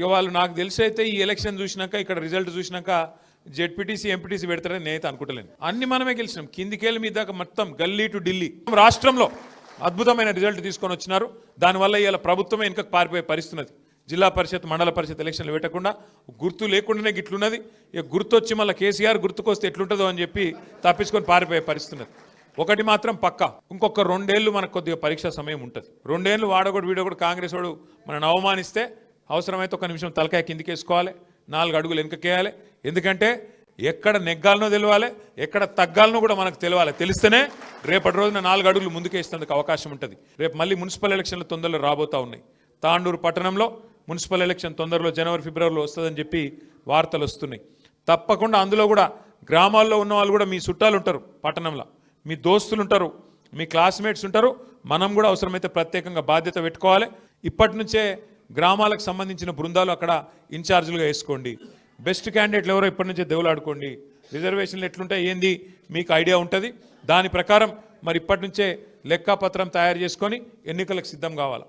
ఇక వాళ్ళు నాకు తెలిసి అయితే ఈ ఎలక్షన్ చూసినాక ఇక్కడ రిజల్ట్ చూసినాక జెడ్పీటీసీ ఎంపీటీసీ పెడతారని నేనైతే అనుకుంటలేను అన్ని మనమే గెలిచినాం. కిందికేళ్ళ మీద మొత్తం గల్లీ టు ఢిల్లీ. రాష్ట్రంలో అద్భుతమైన రిజల్ట్ తీసుకొని వచ్చినారు. దానివల్ల ఇవాళ ప్రభుత్వమే వెనుకకు పారిపోయే పరిస్థితున్నది జిల్లా పరిషత్ మండల పరిషత్ ఎలక్షన్లు పెట్టకుండా గుర్తు లేకుండానే గిట్లున్నది. ఇక గుర్తు వచ్చి మళ్ళీ కేసీఆర్ గుర్తుకొస్తే ఎట్లుంటుందో అని చెప్పి తప్పించుకొని పారిపోయే పరిస్థితున్నది ఒకటి మాత్రం పక్క. ఇంకొక రెండేళ్ళు మనకు కొద్దిగా పరీక్ష సమయం ఉంటుంది. రెండేళ్ళు వాడగొడు వీడొకటి కాంగ్రెస్ వాడు మనని అవమానిస్తే అవసరమైతే ఒక నిమిషం తలకాయ కిందికేసుకోవాలి నాలుగు అడుగులు వెనుకకేయాలి. ఎందుకంటే ఎక్కడ నెగ్గాలనో తెలియాలి ఎక్కడ తగ్గాలనో కూడా మనకు తెలియాలి తెలిస్తేనే రేపటి రోజున నాలుగు అడుగులు ముందుకేసేందుకు అవకాశం ఉంటుంది. రేపు మళ్ళీ మున్సిపల్ ఎలక్షన్లు తొందరలో రాబోతూ ఉన్నాయి. తాండూరు పట్టణంలో మున్సిపల్ ఎలక్షన్ తొందరలో జనవరి ఫిబ్రవరిలో వస్తుందని చెప్పి వార్తలు వస్తున్నాయి. తప్పకుండా అందులో కూడా గ్రామాల్లో ఉన్న వాళ్ళు కూడా మీ చుట్టాలు ఉంటారు పట్టణంలో. మీ దోస్తులు ఉంటారు మీ క్లాస్మేట్స్ ఉంటారు. మనం కూడా అవసరమైతే ప్రత్యేకంగా బాధ్యత పెట్టుకోవాలి. ఇప్పటి నుంచే గ్రామాలకు సంబంధించిన బృందాలు అక్కడ ఇన్ఛార్జీలుగా వేసుకోండి. బెస్ట్ క్యాండిడేట్లు ఎవరో ఇప్పటి నుంచే దేవులాడుకోండి రిజర్వేషన్లు ఎట్లుంటాయి ఏంది? మీకు ఐడియా ఉంటుంది. దాని ప్రకారం మరి ఇప్పటి నుంచే లెక్కాపత్రం తయారు చేసుకొని ఎన్నికలకు సిద్ధం కావాలి?